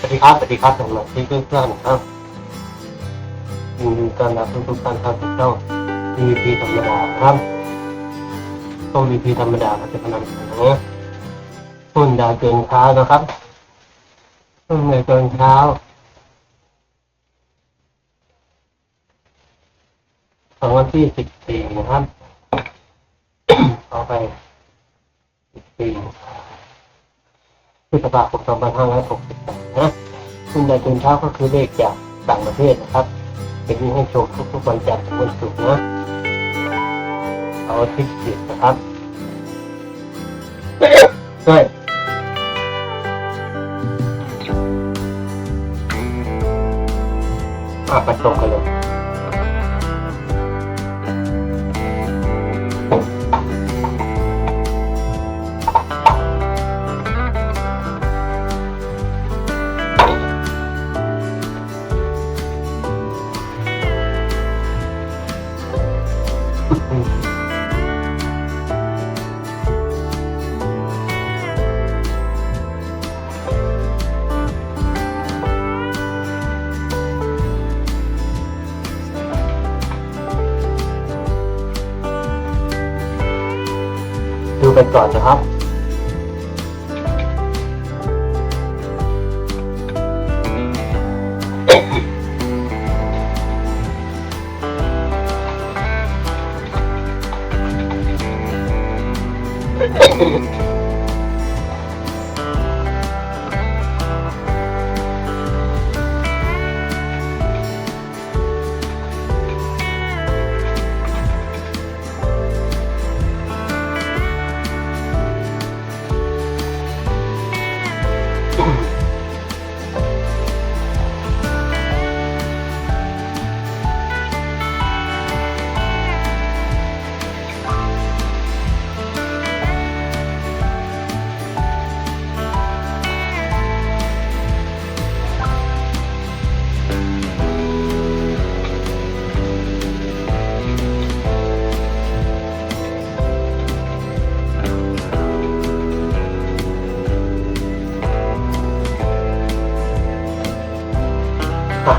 สวัสดีครับสวัสดีครับสำหรับที่เพื่อนๆครับยินดีต้อนรับทุกๆท่านเข้าสู่ช่อง PVP ธรรมดาครับช่อง PVP ธรรมดาก็จะนำเสนอหุ้นดาวเกินเช้านะครับหุ้นในเกินเช้าของวันที่14นะครับเอาไป14พฤษภาคม2568นห้าร้อยหกสิบะซึ่งในตื่นเช้าก็คือเลขจากต่างประเทศนะครับ เป็นที่ให้ชมทุกๆวันจันทร์ถึงวันศุกร์นะ เอาที่สิบนะครับด้วยมาประจบกันเลย ไปก่อนนะครับอะ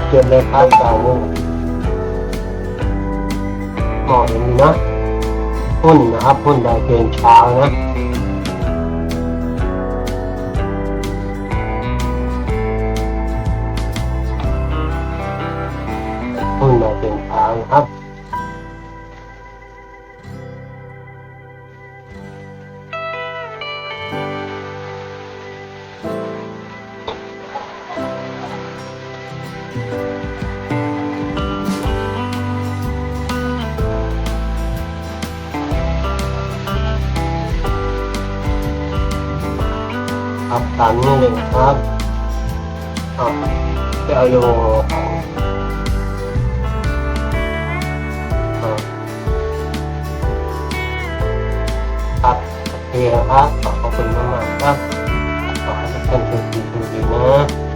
เกินเลยครับสาวโมงมองอย่างนี้นะ พุ่นนะครับหุ้นดาวเกินเช้านะ ครับตามนี้เลยนะครับอะจะเอาโยครับโอเคนะครับขอบคุณมากๆครับขอให้ทุกท่านโชคดีโชคดีนะ